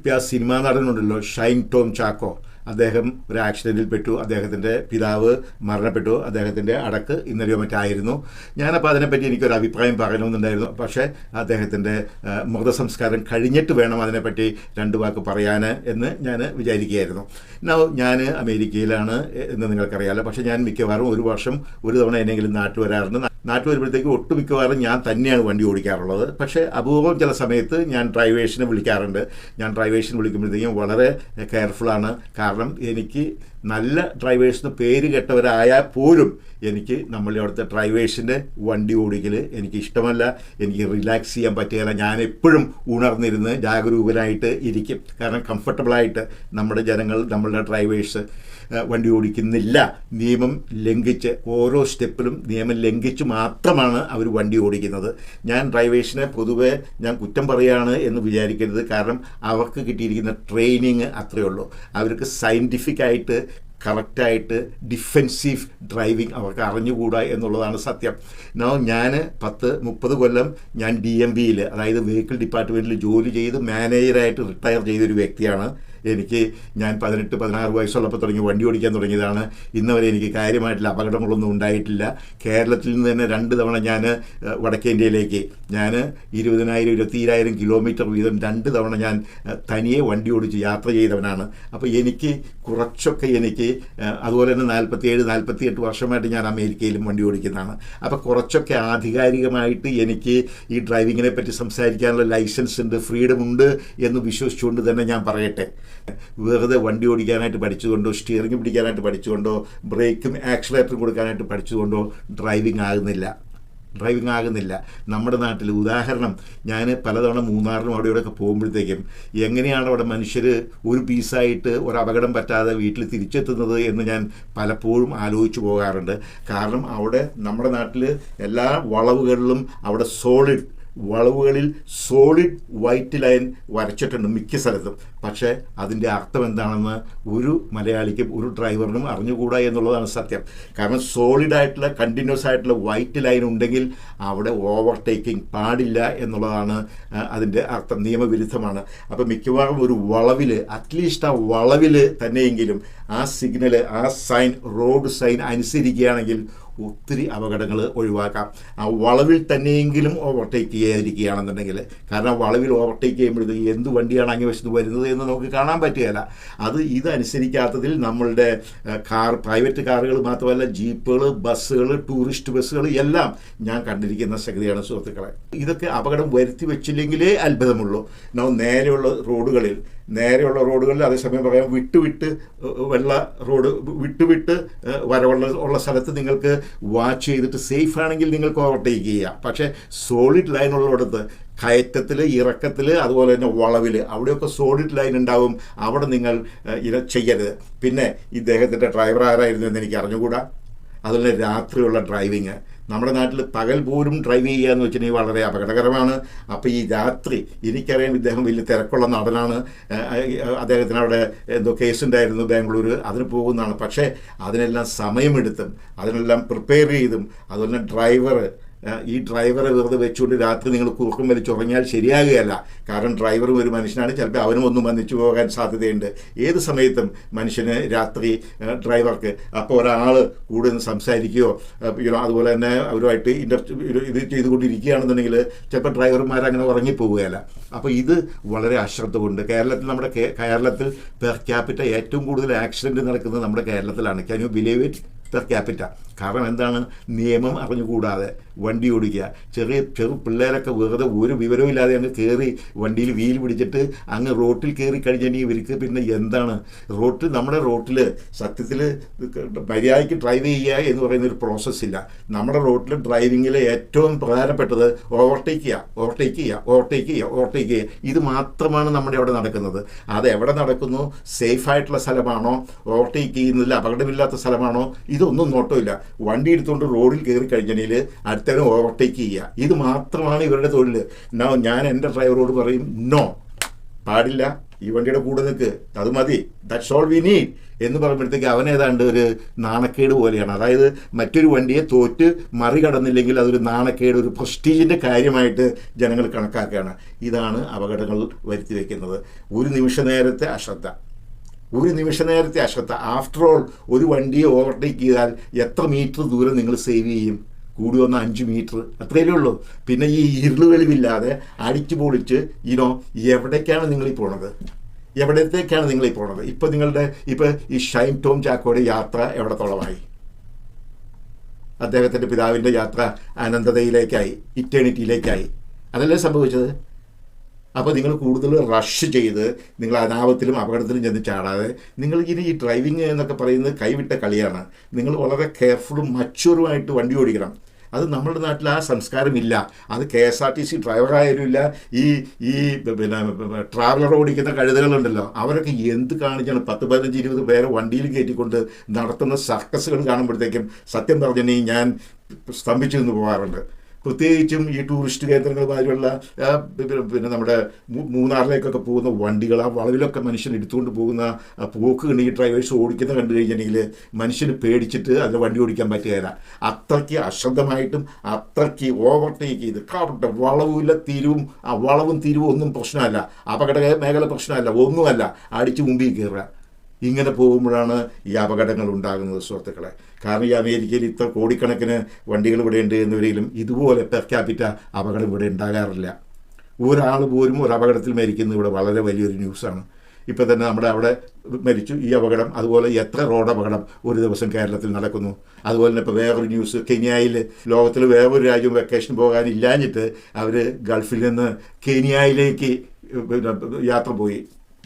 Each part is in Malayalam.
ഇപ്പം ആ സിനിമാ നടനുണ്ടല്ലോ ഷൈൻ ടോം ചാക്കോ. അദ്ദേഹം ഒരു ആക്സിഡന്റിൽ പെട്ടു. അദ്ദേഹത്തിന്റെ പിതാവ് മരണപ്പെട്ടു. അദ്ദേഹത്തിന്റെ അടക്ക് ഇന്നലെയോ മറ്റായിരുന്നു. ഞാനപ്പോൾ അതിനെപ്പറ്റി എനിക്കൊരു അഭിപ്രായം പറയണമെന്നുണ്ടായിരുന്നു. പക്ഷേ അദ്ദേഹത്തിന്റെ മൃതസംസ്കാരം കഴിഞ്ഞിട്ട് വേണം അതിനെപ്പറ്റി രണ്ട് വാക്ക് പറയാൻ എന്ന് ഞാൻ വിചാരിക്കുകയായിരുന്നു. നോ ഞാൻ അമേരിക്കയിലാണ് എന്ന് നിങ്ങൾക്കറിയാമല്ലോ പക്ഷേ ഞാൻ മിക്കവാറും ഒരു വർഷം ഒരു തവണ എന്നെങ്കിലും നാട്ടിൽ വരാറുണ്ട്. നാട്ടിൽ വരുമ്പോഴത്തേക്ക് ഒട്ടുമിക്കവാറും ഞാൻ തന്നെയാണ് വണ്ടി ഓടിക്കാറുള്ളത്. പക്ഷേ അപൂർവം ചില സമയത്ത് ഞാൻ ഡ്രൈവേഴ്സിനെ വിളിക്കാറുണ്ട്. ഞാൻ ഡ്രൈവേഴ്സിനെ വിളിക്കുമ്പോഴത്തേക്കും വളരെ കെയർഫുള്ളാണ് കാരണം എനിക്ക് നല്ല ഡ്രൈവേഴ്സിന് പേര് കെട്ടവരായാൽ പോലും എനിക്ക് നമ്മളുടെ അവിടുത്തെ ഡ്രൈവേഴ്സിന്റെ വണ്ടി ഓടിക്കൽ എനിക്ക് ഇഷ്ടമല്ല. എനിക്ക് റിലാക്സ് ചെയ്യാൻ പറ്റുകയില്ല. ഞാൻ എപ്പോഴും ഉണർന്നിരുന്ന് ജാഗരൂകനായിട്ട് ഇരിക്കും. കാരണം കംഫർട്ടബിളായിട്ട് നമ്മുടെ ജനങ്ങൾ നമ്മളുടെ ഡ്രൈവേഴ്സ് വണ്ടി ഓടിക്കുന്നില്ല. നിയമം ലംഘിച്ച് ഓരോ സ്റ്റെപ്പിലും നിയമം ലംഘിച്ച് മാത്രമാണ് അവർ വണ്ടി ഓടിക്കുന്നത്. ഞാൻ ഡ്രൈവേഴ്സിനെ പൊതുവെ ഞാൻ കുറ്റം പറയുകയാണ് എന്ന് വിചാരിക്കരുത്. കാരണം അവർക്ക് കിട്ടിയിരിക്കുന്ന ട്രെയിനിങ് അത്രയേ ഉള്ളൂ. അവർക്ക് സയന്റിഫിക് ആയിട്ട് കറക്റ്റായിട്ട് ഡിഫെൻസീവ് ഡ്രൈവിംഗ് അവർക്ക് അറിഞ്ഞുകൂടാ എന്നുള്ളതാണ് സത്യം. നോ ഞാൻ പത്ത് മുപ്പത് കൊല്ലം ഞാൻ ഡി എം ബിയിൽ അതായത് വെഹിക്കിൾ ഡിപ്പാർട്ട്മെന്റിൽ ജോലി ചെയ്ത് മാനേജറായിട്ട് റിട്ടയർ ചെയ്തൊരു വ്യക്തിയാണ്. എനിക്ക് ഞാൻ പതിനെട്ട് പതിനാറ് വയസ്സുള്ളപ്പോൾ തുടങ്ങി വണ്ടി ഓടിക്കാൻ തുടങ്ങിയതാണ്. ഇന്ന് വരെ എനിക്ക് കാര്യമായിട്ടുള്ള അപകടങ്ങളൊന്നും ഉണ്ടായിട്ടില്ല. കേരളത്തിൽ നിന്ന് തന്നെ രണ്ട് തവണ ഞാൻ വടക്കേന്ത്യയിലേക്ക് ഞാൻ ഇരുപതിനായിരം ഇരുപത്തിരായിരം കിലോമീറ്റർ വീതം രണ്ട് തവണ ഞാൻ തനിയെ വണ്ടി ഓടിച്ച് യാത്ര ചെയ്തവനാണ്. അപ്പോൾ എനിക്ക് കുറച്ചൊക്കെ എനിക്ക് അതുപോലെ തന്നെ നാൽപ്പത്തിയേഴ് നാൽപ്പത്തിയെട്ട് വർഷമായിട്ട് ഞാൻ അമേരിക്കയിലും വണ്ടി ഓടിക്കുന്നതാണ്. അപ്പോൾ കുറച്ചൊക്കെ ആധികാരികമായിട്ട് എനിക്ക് ഈ ഡ്രൈവിങ്ങിനെ പറ്റി സംസാരിക്കാനുള്ള ലൈസൻസ് ഉണ്ട് ഫ്രീഡം ഉണ്ട് എന്ന് വിശ്വസിച്ചുകൊണ്ട് തന്നെ ഞാൻ പറയട്ടെ. വെറുതെ വണ്ടി ഓടിക്കാനായിട്ട് പഠിച്ചുകൊണ്ടോ സ്റ്റിയറിംഗ് പിടിക്കാനായിട്ട് പഠിച്ചുകൊണ്ടോ ബ്രേക്കും ആക്സിലേറ്ററും കൊടുക്കാനായിട്ട് പഠിച്ചുകൊണ്ടോ ഡ്രൈവിംഗ് ആകുന്നില്ല. ഡ്രൈവിംഗ് ആകുന്നില്ല. നമ്മുടെ നാട്ടിൽ ഉദാഹരണം ഞാൻ പലതവണ മൂന്നാറിലും അവിടെ ഇവിടെയൊക്കെ പോകുമ്പോഴത്തേക്കും എങ്ങനെയാണ് അവിടെ മനുഷ്യർ ഒരു പീസായിട്ട് ഒരു അപകടം പറ്റാതെ വീട്ടിൽ തിരിച്ചെത്തുന്നത് എന്ന് ഞാൻ പലപ്പോഴും ആലോചിച്ചു പോകാറുണ്ട്. കാരണം അവിടെ നമ്മുടെ നാട്ടിൽ എല്ലാ വളവുകളിലും അവിടെ സോളിഡ് വളവുകളിൽ സോളിഡ് വൈറ്റ് ലൈൻ വരച്ചിട്ടുണ്ട് മിക്ക സ്ഥലത്തും. പക്ഷേ അതിന്റെ അർത്ഥം എന്താണെന്ന് ഒരു മലയാളിക്കും ഒരു ഡ്രൈവറിനും അറിഞ്ഞുകൂടാ എന്നുള്ളതാണ് സത്യം. കാരണം സോളിഡ് ആയിട്ടുള്ള കണ്ടിന്യൂസ് ആയിട്ടുള്ള വൈറ്റ് ലൈൻ ഉണ്ടെങ്കിൽ അവിടെ ഓവർടേക്കിംഗ് പാടില്ല എന്നുള്ളതാണ് അതിന്റെ അർത്ഥം. നിയമവിരുദ്ധമാണ്. അപ്പോൾ മിക്കവാറും ഒരു വളവിൽ അറ്റ്ലീസ്റ്റ് ആ വളവിൽ തന്നെയെങ്കിലും ആ സിഗ്നൽ ആ സൈൻ റോഡ് സൈൻ അനുസരിക്കുകയാണെങ്കിൽ ഒത്തിരി അപകടങ്ങൾ ഒഴിവാക്കാം. ആ വളവിൽ തന്നെയെങ്കിലും ഓവർടേക്ക് ചെയ്യാതിരിക്കുകയാണെന്നുണ്ടെങ്കിൽ കാരണം വളവിൽ ഓവർടേക്ക് ചെയ്യുമ്പോഴത്തേക്ക് എന്ത് വണ്ടിയാണ് അങ്ങേ വശത്ത് വരുന്നത് എന്ന് നമുക്ക് കാണാൻ പറ്റുകയില്ല. അത് ഇതനുസരിക്കാത്തതിൽ നമ്മളുടെ കാർ പ്രൈവറ്റ് കാറുകൾ മാത്രമല്ല ജീപ്പുകൾ ബസ്സുകൾ ടൂറിസ്റ്റ് ബസ്സുകൾ എല്ലാം ഞാൻ കണ്ടിരിക്കുന്ന സംഗതിയാണ് സുഹൃത്തുക്കളെ. ഇതൊക്കെ അപകടം വരുത്തി വെച്ചില്ലെങ്കിലേ അത്ഭുതമുള്ളൂ. നാം നേരെയുള്ള റോഡുകളിൽ നേരെയുള്ള റോഡുകളിൽ അതേസമയം പറയാം വിട്ടുവിട്ട് വെള്ള റോഡ് വിട്ടുവിട്ട് വരവുള്ള ഉള്ള സ്ഥലത്ത് നിങ്ങൾക്ക് വാച്ച് ചെയ്തിട്ട് സേഫ് ആണെങ്കിൽ നിങ്ങൾക്ക് ഓവർടേക്ക് ചെയ്യാം. പക്ഷേ സോളിഡ് ലൈൻ ഉള്ളിടത്ത് കയറ്റത്തിൽ ഇറക്കത്തിൽ അതുപോലെ തന്നെ വളവിൽ അവിടെയൊക്കെ സോളിഡ് ലൈൻ ഉണ്ടാവും. അവിടെ നിങ്ങൾ ഇത് ചെയ്യരുത്. പിന്നെ ഇദ്ദേഹത്തിന്റെ ഡ്രൈവർ ആരായിരുന്നു എന്ന് എനിക്ക് അറിഞ്ഞുകൂടാ. അതുപോലെ രാത്രിയുള്ള ഡ്രൈവിങ് നമ്മുടെ നാട്ടിൽ പകൽ പോലും ഡ്രൈവ് ചെയ്യുക എന്ന് വെച്ചിട്ടുണ്ടെങ്കിൽ വളരെ അപകടകരമാണ്. അപ്പോൾ ഈ രാത്രി എനിക്കറിയാം ഇദ്ദേഹം വലിയ തിരക്കുള്ള നടനാണ്. അദ്ദേഹത്തിന് അവിടെ എന്തോ കേസുണ്ടായിരുന്നു ബാംഗ്ലൂർ അതിന് പോകുന്നതാണ്. പക്ഷേ അതിനെല്ലാം സമയമെടുത്തും അതിനെല്ലാം പ്രിപ്പയർ ചെയ്തും അതുപോലെ ഡ്രൈവർ ഈ ഡ്രൈവറെ വെറുതെ വെച്ചുകൊണ്ട് രാത്രി നിങ്ങൾ കൂർക്കം വലിച്ചുറങ്ങിയാൽ ശരിയാകുകയല്ല. കാരണം ഡ്രൈവറും ഒരു മനുഷ്യനാണ്. ചിലപ്പോൾ അവനും ഒന്നും വന്നിച്ചു പോകാൻ സാധ്യതയുണ്ട്. ഏത് സമയത്തും മനുഷ്യന് രാത്രി ഡ്രൈവർക്ക് അപ്പോൾ ഒരാൾ കൂടെ നിന്ന് സംസാരിക്കുകയോ അതുപോലെ തന്നെ അവരുമായിട്ട് ഇന്റർ ഇത് ചെയ്തുകൊണ്ടിരിക്കുകയാണെന്നുണ്ടെങ്കിൽ ചിലപ്പോൾ ഡ്രൈവർമാർ അങ്ങനെ ഉറങ്ങിപ്പോവുകയല്ല. അപ്പോൾ ഇത് വളരെ അശ്രദ്ധ കൊണ്ട് കേരളത്തിൽ നമ്മുടെ കേരളത്തിൽ പെർ ക്യാപിറ്റ ഏറ്റവും കൂടുതൽ ആക്സിഡന്റ് നടക്കുന്നത് നമ്മുടെ കേരളത്തിലാണ്. Can you believe it per capita കാരണം എന്താണ്? നിയമം അറിഞ്ഞുകൂടാതെ വണ്ടി ഓടിക്കുക. ചെറിയ ചെറു പിള്ളേരൊക്കെ വെറുതെ ഒരു വിവരവും അങ്ങ് കയറി വണ്ടിയിൽ വീൽ പിടിച്ചിട്ട് അങ്ങ് റോട്ടിൽ കയറി കഴിഞ്ഞിട്ടുണ്ടെങ്കിൽ ഇവർക്ക് പിന്നെ എന്താണ്? റോട്ടിൽ നമ്മുടെ റോട്ടിൽ സത്യത്തിൽ മര്യാദയ്ക്ക് ഡ്രൈവ് ചെയ്യുക എന്ന് പറയുന്ന ഒരു പ്രോസസ്സ് ഇല്ല. നമ്മുടെ റോട്ടിൽ ഡ്രൈവിങ്ങിൽ ഏറ്റവും പ്രധാനപ്പെട്ടത് ഓവർടേക്ക് ചെയ്യുക ഓവർടേക്ക് ചെയ്യുക ഓവർടേക്ക് ചെയ്യുക ഓവർടേക്ക് ചെയ്യുക ഇത് മാത്രമാണ് നമ്മുടെ അവിടെ നടക്കുന്നത്. അത് എവിടെ നടക്കുന്നു? സേഫായിട്ടുള്ള സ്ഥലമാണോ? ഓവർടേക്ക് ചെയ്യുന്നതിൽ അപകടമില്ലാത്ത സ്ഥലമാണോ? ഇതൊന്നും നോട്ടമില്ല വണ്ടി എടുത്തുകൊണ്ട് റോഡിൽ കയറി കഴിഞ്ഞാൽ അടുത്തവനെ ഓവർടേക്ക് ചെയ്യുക. ഇത് മാത്രമാണ് ഇവരുടെ തൊഴിൽ ഞാൻ എന്റെ ഡ്രൈവറോട് പറയും നോ പാടില്ല. ഈ വണ്ടിയുടെ കൂടെ നിൽക്ക്. അത് മതി. ദാറ്റ്സ് ഓൾ വി നീഡ് എന്ന് പറയുമ്പോഴത്തേക്ക് അവൻ ഏതാണ്ട് ഒരു നാണക്കേട് പോലെയാണ്. അതായത് മറ്റൊരു വണ്ടിയെ തോറ്റ് മറികടന്നില്ലെങ്കിൽ അതൊരു നാണക്കേട് ഒരു പ്രസ്റ്റീജിന്റെ കാര്യമായിട്ട് ജനങ്ങൾ കണക്കാക്കുകയാണ്. ഇതാണ് അപകടങ്ങൾ വരുത്തി വയ്ക്കുന്നത് ഒരു നിമിഷ നേരത്തെ അശ്രദ്ധ. ഒരു നിമിഷ നേരത്തെ അശ്രദ്ധ ആഫ്റ്റർ ഓൾ ഒരു വണ്ടിയെ ഓവർടേക്ക് ചെയ്താൽ എത്ര മീറ്റർ ദൂരം നിങ്ങൾ സേവ് ചെയ്യും? കൂടി വന്ന അഞ്ച് മീറ്റർ അത്രയല്ലേ ഉള്ളൂ. പിന്നെ ഈ ഇരുൾ വെളിവില്ലാതെ അടിച്ചു പൊളിച്ച് ഇനോ എവിടേക്കാണ് നിങ്ങൾ ഈ പോണത്? എവിടത്തേക്കാണ് നിങ്ങൾ ഈ പോണത്? ഇപ്പം നിങ്ങളുടെ ഇപ്പം ഈ ഷൈൻ ടോം ചാക്കോയുടെ യാത്ര എവിടത്തോളമായി? അദ്ദേഹത്തിന്റെ പിതാവിന്റെ യാത്ര അനന്തതയിലേക്കായി ഇറ്റേണിറ്റിയിലേക്കായി അതല്ലേ സംഭവിച്ചത്? അപ്പോൾ നിങ്ങൾ കൂടുതൽ റഷ് ചെയ്ത് നിങ്ങൾ അനാപത്തിലും അപകടത്തിലും ചെന്ന് ചാടാതെ നിങ്ങൾ ഇനി ഈ ഡ്രൈവിങ് എന്നൊക്കെ പറയുന്നത് കൈവിട്ട കളിയാണ്. നിങ്ങൾ വളരെ കെയർഫുള്ളും മച്ചുവറുമായിട്ട് വണ്ടി ഓടിക്കണം. അത് നമ്മുടെ നാട്ടിൽ ആ സംസ്കാരമില്ല അത് K S R T C ഡ്രൈവറായാലും ഇല്ല. ഈ ഈ പിന്നെ ട്രാവലർ ഓടിക്കുന്ന കഴുതകളുണ്ടല്ലോ. അവരൊക്കെ എന്ത് കാണിച്ചാണ് പത്ത് പതിനഞ്ച് ഇരുപത് പേരെ വണ്ടിയിൽ കയറ്റിക്കൊണ്ട് നടത്തുന്ന സർക്കസുകൾ കാണുമ്പോഴത്തേക്കും സത്യം പറഞ്ഞു ഞാൻ സ്തംഭിച്ചു നിന്ന് പോകാറുണ്ട്. പ്രത്യേകിച്ചും ഈ ടൂറിസ്റ്റ് കേന്ദ്രങ്ങൾ മാതിരിയുള്ള പിന്നെ- നമ്മുടെ മൂന്നാറിലേക്കൊക്കെ പോകുന്ന വണ്ടികൾ ആ വളവിലൊക്കെ മനുഷ്യൻ എടുത്തുകൊണ്ട് പോകുന്ന പോക്ക് കണ്ടി ഡ്രൈവേഴ്സ് ഓടിക്കുന്ന കണ്ടു കഴിഞ്ഞിട്ടുണ്ടെങ്കിൽ മനുഷ്യന് പേടിച്ചിട്ട് അതിൽ വണ്ടി ഓടിക്കാൻ പറ്റുകയില്ല അത്രയ്ക്ക് അശ്രദ്ധമായിട്ടും അത്രയ്ക്ക് ഓവർടേക്ക് ചെയ്ത് കാവട്ടെ വളവുമില്ല തിരിവും ആ വളവും തിരിവും ഒന്നും പ്രശ്നമല്ല. അപകട മേഖല പ്രശ്നമല്ല ഒന്നുമല്ല. അടിച്ച് മുമ്പിൽ കയറുക. ഇങ്ങനെ പോകുമ്പോഴാണ് ഈ അപകടങ്ങൾ ഉണ്ടാകുന്നത് സുഹൃത്തുക്കളെ. കാരണം ഈ അമേരിക്കയിൽ ഇത്ര കോടിക്കണക്കിന് വണ്ടികൾ ഇവിടെ ഉണ്ട് എന്നിവരെങ്കിലും ഇതുപോലെ പെർ ക്യാപിറ്റ അപകടം ഇവിടെ ഉണ്ടാകാറില്ല. ഒരാൾ പോലും ഒരു അപകടത്തിൽ മരിക്കുന്നത് ഇവിടെ വളരെ വലിയൊരു ന്യൂസാണ്. ഇപ്പം തന്നെ നമ്മുടെ അവിടെ മരിച്ചു ഈ അപകടം അതുപോലെ എത്ര റോഡ് അപകടം ഒരു ദിവസം കേരളത്തിൽ നടക്കുന്നു. അതുപോലെ തന്നെ ഇപ്പോൾ വേറൊരു ന്യൂസ് കെനിയയിൽ ലോകത്തിൽ വേറൊരു രാജ്യം വെക്കേഷൻ പോകാനില്ലാഞ്ഞിട്ട് അവർ ഗൾഫിൽ നിന്ന് കെനിയയിലേക്ക് യാത്ര പോയി.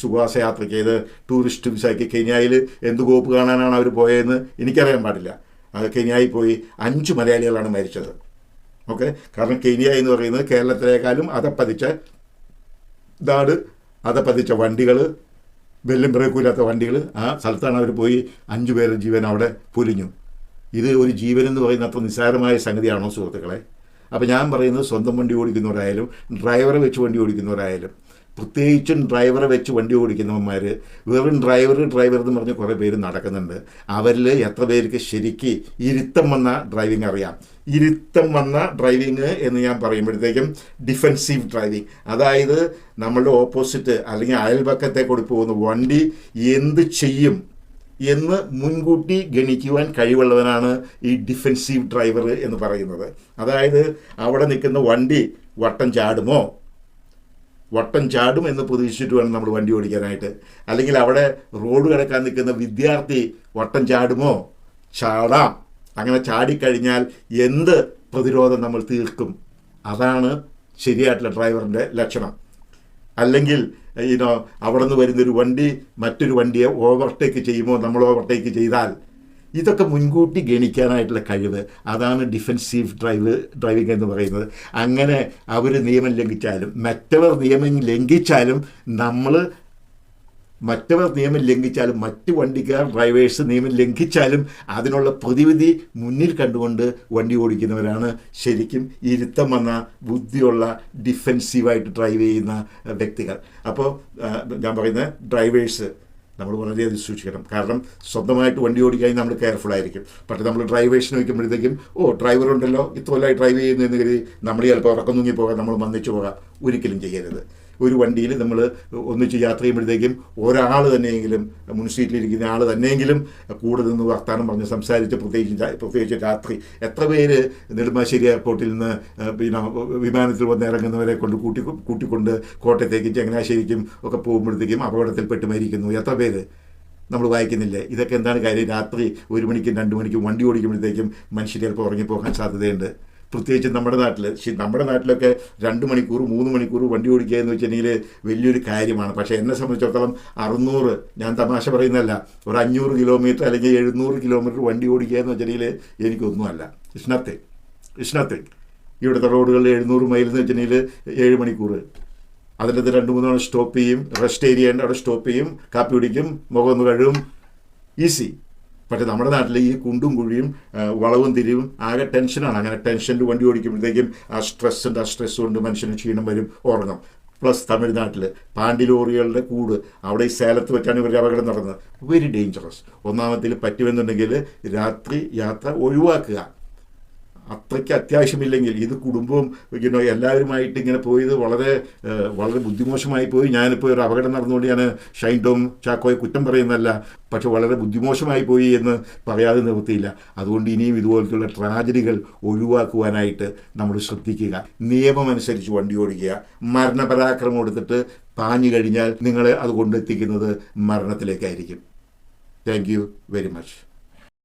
സുഖവാസ യാത്ര ചെയ്ത് ടൂറിസ്റ്റ് വിസയ്ക്ക് കെനിയയിൽ എന്ത് കോപ്പ് കാണാനാണ് അവർ പോയതെന്ന് എനിക്കറിയാൻ പാടില്ല. അത് കെനിയയിൽ പോയി അഞ്ച് മലയാളികളാണ് മരിച്ചത്. ഓക്കെ? കാരണം കെനിയ എന്ന് പറയുന്നത് കേരളത്തിലേക്കാളും അതപ്പതിച്ച നാട് അതപ്പതിച്ച വണ്ടികൾ വെല്ലും പിറക്കൂലാത്ത വണ്ടികൾ ആ സ്ഥലത്താണ് അവർ പോയി അഞ്ചു പേരുടെ ജീവൻ അവിടെ പൊലിഞ്ഞു. ഇത് ഒരു ജീവൻ എന്ന് പറയുന്ന അത്ര നിസ്സാരമായ സംഗതിയാണോ സുഹൃത്തുക്കളെ? അപ്പോൾ ഞാൻ പറയുന്നത് സ്വന്തം വണ്ടി ഓടിക്കുന്നവരായാലും ഡ്രൈവറെ വെച്ച് വണ്ടി ഓടിക്കുന്നവരായാലും പ്രത്യേകിച്ചും ഡ്രൈവറെ വെച്ച് വണ്ടി ഓടിക്കുന്നവന്മാർ വെറും ഡ്രൈവർ ഡ്രൈവർ എന്ന് പറഞ്ഞ് കുറേ പേര് നടക്കുന്നുണ്ട്. അവരിൽ എത്ര പേർക്ക് ശരിക്ക് ഇരുത്തം വന്ന ഡ്രൈവിംഗ് അറിയാം. ഇരുത്തം വന്ന ഡ്രൈവിങ് എന്ന് ഞാൻ പറയുമ്പോഴത്തേക്കും ഡിഫെൻസീവ് ഡ്രൈവിങ് അതായത് നമ്മളുടെ ഓപ്പോസിറ്റ് അല്ലെങ്കിൽ അയൽപക്കത്തെ കൂടി പോകുന്ന വണ്ടി എന്ത് ചെയ്യും എന്ന് മുൻകൂട്ടി ഗണിക്കുവാൻ കഴിവുള്ളവനാണ് ഈ ഡിഫെൻസീവ് ഡ്രൈവർ എന്ന് പറയുന്നത്. അതായത് അവിടെ നിൽക്കുന്ന വണ്ടി വട്ടം ചാടുമോ? വട്ടം ചാടും എന്ന് പ്രതീക്ഷിച്ചിട്ട് വേണം നമ്മൾ വണ്ടി ഓടിക്കാനായിട്ട്. അല്ലെങ്കിൽ അവിടെ റോഡ് കിടക്കാൻ നിൽക്കുന്ന വിദ്യാർത്ഥി വട്ടം ചാടുമോ? ചാടാം. അങ്ങനെ ചാടിക്കഴിഞ്ഞാൽ എന്ത് പ്രതിരോധം നമ്മൾ തീർക്കും? അതാണ് ശരിയായിട്ടുള്ള ഡ്രൈവറിന്റെ ലക്ഷണം. അല്ലെങ്കിൽ ഇനോ അവിടെ നിന്ന് വരുന്നൊരു വണ്ടി മറ്റൊരു വണ്ടിയെ ഓവർടേക്ക് ചെയ്യുമോ? നമ്മൾ ഓവർടേക്ക് ചെയ്താൽ ഇതൊക്കെ മുൻകൂട്ടി ഗണിക്കാനായിട്ടുള്ള കഴിവ്. അതാണ് ഡിഫെൻസീവ് ഡ്രൈവ് ഡ്രൈവിംഗ് എന്ന് പറയുന്നത്. അങ്ങനെ അവർ നിയമം ലംഘിച്ചാലും മറ്റവർ നിയമം ലംഘിച്ചാലും നമ്മൾ മറ്റവർ നിയമം ലംഘിച്ചാലും മറ്റ് വണ്ടിക്കാർ ഡ്രൈവേഴ്സ് നിയമം ലംഘിച്ചാലും അതിനുള്ള പ്രതിവിധി മുന്നിൽ കണ്ടുകൊണ്ട് വണ്ടി ഓടിക്കുന്നവരാണ് ശരിക്കും ഇരുത്തം വന്ന ബുദ്ധിയുള്ള ഡിഫെൻസീവായിട്ട് ഡ്രൈവ് ചെയ്യുന്ന വ്യക്തികൾ. അപ്പോൾ ഞാൻ പറയുന്നത് ഡ്രൈവേഴ്സ്. നമ്മൾ വളരെയധികം സൂക്ഷിക്കണം. കാരണം സ്വന്തമായിട്ട് വണ്ടി ഓടിക്കാൻ നമ്മൾ കെയർഫുൾ ആയിരിക്കും. പക്ഷേ നമ്മൾ ഡ്രൈവേഷൻ വയ്ക്കുമ്പോഴത്തേക്കും ഓ ഡ്രൈവർ ഉണ്ടല്ലോ ഇത്ര കൊല്ലമായി ഡ്രൈവ് ചെയ്യുന്നു എന്ന് കരുതി നമ്മൾ ചിലപ്പോൾ ഉറക്കം തൂങ്ങി പോകാം നമ്മൾ മന്ദിച്ചു പോകാം. ഒരിക്കലും ചെയ്യരുത്. ഒരു വണ്ടിയിൽ നമ്മൾ ഒന്നിച്ച് യാത്ര ചെയ്യുമ്പോഴത്തേക്കും ഒരാൾ തന്നെയെങ്കിലും മുൻസീറ്റിലിരിക്കുന്ന ആൾ തന്നെയെങ്കിലും കൂടെ നിന്ന് വർത്തമാനം പറഞ്ഞ് സംസാരിച്ച് പ്രത്യേകിച്ച് പ്രത്യേകിച്ച് രാത്രി എത്ര പേര് നെടുമ്പാശ്ശേരി എയർപോർട്ടിൽ നിന്ന് പിന്നെ വിമാനത്തിൽ വന്ന് ഇറങ്ങുന്നവരെ കൊണ്ട് കൂട്ടി കൂട്ടിക്കൊണ്ട് കോട്ടയത്തേക്കും ചങ്ങനാശ്ശേരിക്കും ഒക്കെ പോകുമ്പോഴത്തേക്കും അപകടത്തിൽപ്പെട്ട് മരിക്കുന്നു എത്ര പേര്? നമ്മൾ വായിക്കുന്നില്ലേ? ഇതൊക്കെ എന്താണ് കാര്യം? രാത്രി ഒരു മണിക്കും രണ്ട് മണിക്കും വണ്ടി ഓടിക്കുമ്പോഴത്തേക്കും മനുഷ്യർ ചിലപ്പോൾ ഉറങ്ങിപ്പോകാൻ സാധ്യതയുണ്ട്. പ്രത്യേകിച്ച് നമ്മുടെ നാട്ടിൽ നമ്മുടെ നാട്ടിലൊക്കെ രണ്ട് മണിക്കൂർ മൂന്ന് മണിക്കൂർ വണ്ടി ഓടിക്കുക എന്ന് വെച്ചിട്ടുണ്ടെങ്കിൽ വലിയൊരു കാര്യമാണ്. പക്ഷേ എന്നെ സംബന്ധിച്ചിടത്തോളം അറുന്നൂറ് ഞാൻ തമാശ പറയുന്നതല്ല. ഒരു അഞ്ഞൂറ് കിലോമീറ്റർ അല്ലെങ്കിൽ എഴുന്നൂറ് കിലോമീറ്റർ വണ്ടി ഓടിക്കുക എന്ന് വെച്ചിട്ടുണ്ടെങ്കിൽ എനിക്കൊന്നുമല്ല ഇറ്റ്സ് നത്തിങ് ഇവിടുത്തെ റോഡുകളിൽ എഴുന്നൂറ് മൈൽ എന്ന് വെച്ചിട്ടുണ്ടെങ്കിൽ ഏഴ് മണിക്കൂർ അതിനകത്ത് രണ്ട് മൂന്ന് സ്റ്റോപ്പ് ചെയ്യും. റെസ്റ്റ് ഏരിയ അവിടെ സ്റ്റോപ്പ് ചെയ്യും. കാപ്പി കുടിക്കും. മുഖം ഒന്ന് കഴുകും. ഈസി പക്ഷേ നമ്മുടെ നാട്ടിൽ ഈ കുണ്ടും കുഴിയും വളവും തിരിവും ആകെ ടെൻഷനാണ് അങ്ങനെ ടെൻഷനിൽ വണ്ടി ഓടിക്കുമ്പോഴത്തേക്കും ആ സ്ട്രെസ് ഉണ്ട്. ആ സ്ട്രെസ് കൊണ്ട് മനുഷ്യന് ക്ഷീണം വരും ഉറങ്ങും. പ്ലസ് തമിഴ്നാട്ടിൽ പാണ്ടിലോറികളുടെ കൂട് അവിടെ ഈ സേലത്ത് വെച്ചാണ് ഇവരുടെ അപകടം നടന്നത്. വെരി ഡേഞ്ചറസ് ഒന്നാമത്തിൽ പറ്റുമെന്നുണ്ടെങ്കിൽ രാത്രി യാത്ര ഒഴിവാക്കുക. അത്രയ്ക്ക് അത്യാവശ്യമില്ലെങ്കിൽ ഇത് കുടുംബവും ഇങ്ങനെ എല്ലാവരുമായിട്ട് ഇങ്ങനെ പോയത് വളരെ വളരെ ബുദ്ധിമോശമായി പോയി. ഞാനിപ്പോൾ ഒരു അപകടം നടന്നുകൊണ്ട് ഞാൻ ഷൈൻ ടോം ചാക്കോയെ കുറ്റം പറയുന്നതല്ല പക്ഷെ വളരെ ബുദ്ധിമോശമായി പോയി എന്ന് പറയാതെ നിവൃത്തിയില്ല. അതുകൊണ്ട് ഇനിയും ഇതുപോലത്തുള്ള ട്രാജഡികൾ ഒഴിവാക്കുവാനായിട്ട് നമ്മൾ ശ്രദ്ധിക്കുക. നിയമമനുസരിച്ച് വണ്ടി ഓടിക്കുക. മരണപരാക്രമം എടുത്തിട്ട് പാഞ്ഞു കഴിഞ്ഞാൽ നിങ്ങളെ അത് കൊണ്ടെത്തിക്കുന്നത് മരണത്തിലേക്കായിരിക്കും. Thank you very much